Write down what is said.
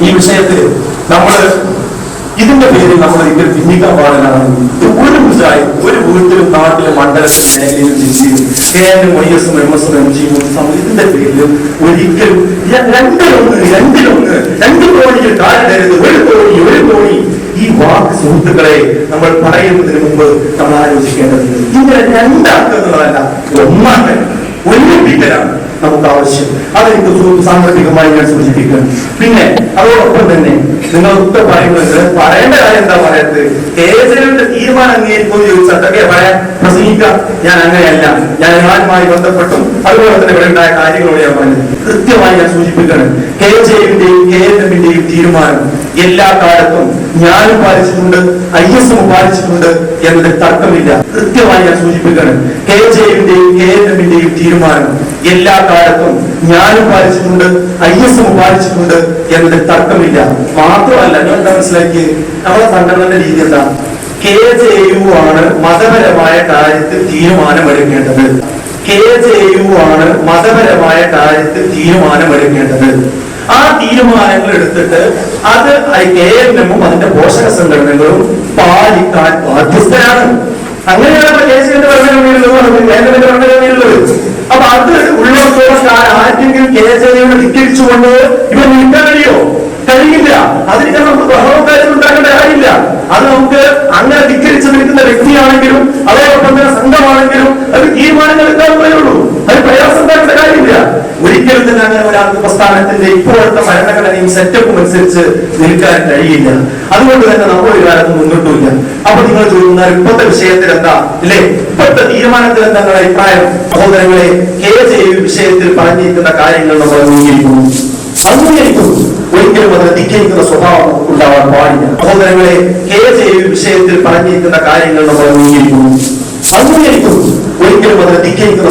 ഈ വിഷയത്തിൽ നമ്മൾ ഇതിന്റെ പേരിൽ നമ്മൾ ഇതിൽ ഭിന്നിക്കാൻ പാടില്ലാണെങ്കിൽ ഒരു മുസായി ഒരു വീട്ടിലും നാട്ടിലും മണ്ഡലത്തിലും മേഖലയിലും ജില്ലയിലും കെ എനും വൈ എസും എം എസും എം ജിയും ഇതിന്റെ പേരിൽ ഒരിക്കലും രണ്ടിലൊന്ന് രണ്ടിലൊന്ന് രണ്ട് കോടിയിൽ താഴെടരുത് ഒരു കോടി ഒരു കോടി. ഈ വാക്ക് സുഹൃത്തുക്കളെ നമ്മൾ പറയുന്നതിന് മുമ്പ് നമ്മൾ ആലോചിക്കേണ്ടത് ഇങ്ങനെ രണ്ടാക്കുന്നുള്ളതല്ല ഒന്നാണ് ഒരുമിപ്പിക്കലാണ് നമുക്ക് ആവശ്യം അതെനിക്ക് സു- സാന്ദർഭികമായി ഞാൻ സൂചിപ്പിക്കുന്നു. പിന്നെ അതോടൊപ്പം തന്നെ നിങ്ങൾ നിങ്ങളൊക്കെ പറയുന്നത് പറയേണ്ട കാര്യം എന്താ പറയുന്നത് കേസരിയുടെ തീരുമാനം അംഗീകരിക്കുമെന്ന് ചോദിച്ചാൽ തന്നെ പറയാൻ? പ്രസംഗിക്കാം. ഞാൻ അങ്ങനെയല്ല. ഞാൻ ഞാനുമായി ബന്ധപ്പെട്ടും അതുപോലെ തന്നെ ഇവിടെ ഉണ്ടായ കാര്യങ്ങളോട് പറഞ്ഞത് കൃത്യമായി ഞാൻ സൂചിപ്പിക്കണം കെ ജെയുടെയും കെ എൻ എമ്മിന്റെയും തീരുമാനം എല്ലാ കാലത്തും ഞാനും പാലിച്ചിട്ടുണ്ട് ഐ എസ് എം പാലിച്ചിട്ടുണ്ട് എന്നതിൽ തർക്കമില്ല. കൃത്യമായി ഞാൻ സൂചിപ്പിക്കണം കെ ജെയുടെയും കെ എൻ എമ്മിന്റെയും തീരുമാനം എല്ലാ കാലത്തും ഞാനും പാലിച്ചിട്ടുണ്ട് ഐ എസ് എം പാലിച്ചിട്ടുണ്ട് എന്നതിൽ തർക്കമില്ല. മാത്രമല്ല ഞാൻ എന്താ മനസ്സിലാക്കി നമ്മളെ സംഘടനയുടെ രീതി എന്താ? കെ ജെ യു ആണ് മതപരമായ കാര്യത്തിൽ തീരുമാനമെടുക്കേണ്ടത്. ആണ് മതപരമായ കാര്യത്തിൽ തീരുമാനമെടുക്കേണ്ടത്. ആ തീരുമാനങ്ങൾ എടുത്തിട്ട് അത് കെ അതിന്റെ പോഷക സംഘടനകളും പാലിക്കാൻ ബാധ്യസ്ഥരാണ്. അങ്ങനെയാണ് കേസിന്റെ ഭരണഘടനയിലുള്ളത്. കേന്ദ്രത്തിന്റെ ഭരണഘടനയിലുള്ളത്. അപ്പൊ അത് ഉള്ളിടത്തോളം ആരെങ്കിലും കെ യുടെ ധിക്കരിച്ചുകൊണ്ട് ഇവർ നിൽക്കാൻ കഴിയോ കഴിയില്ല അതിന് നമുക്ക് ബഹളവും കാര്യം ഉണ്ടാക്കേണ്ട കാര്യമില്ല അത് നമുക്ക് അങ്ങനെ ധിക്കരിച്ച് നിൽക്കുന്ന വ്യക്തിയാണെങ്കിലും അതോടൊപ്പം തന്നെ സംഘമാണെങ്കിലും അത് തീരുമാനങ്ങൾ എടുക്കാവുന്നതേ ഉള്ളൂ അത് പ്രയാസം ഉണ്ടാക്കേണ്ട കാര്യമില്ല ഒരിക്കലും തന്നെ അങ്ങനെ ഒരാൾക്ക് പ്രസ്ഥാനത്തിന്റെ ഇപ്പോഴത്തെ ഭരണഘടനയും സെറ്റപ്പും അനുസരിച്ച് നിൽക്കാൻ കഴിയില്ല. അതുകൊണ്ട് തന്നെ നമ്മൾ ഒരു കാലത്ത് മുന്നോട്ടുമില്ല. അപ്പൊ നിങ്ങൾ ചോദിക്കുന്ന ഇപ്പോഴത്തെ വിഷയത്തിൽ എന്താ ഇല്ലേ? ഇപ്പോഴത്തെ തീരുമാനത്തിൽ എന്താ നിങ്ങളുടെ അഭിപ്രായം? സഹോദരങ്ങളെ കെ ജെ വിഷയത്തിൽ പറഞ്ഞിരിക്കുന്ന കാര്യങ്ങൾ നമ്മൾ അംഗീകരിക്കുന്നു. അംഗീകരിക്കുന്നു. ഒരിക്കലും അതിനെ ധിക്കരിക്കുന്ന സ്വഭാവം ഉണ്ടാവാൻ പാടില്ല. സഹോദരങ്ങളെ കെ ജെ വിഷയത്തിൽ പറഞ്ഞിരിക്കുന്ന കാര്യങ്ങൾ നമ്മൾ അംഗീകരിക്കുന്നു. അംഗീകരിക്കുന്നു. ഒരിക്കലും അതിനെ ധിക്കരിക്കുന്ന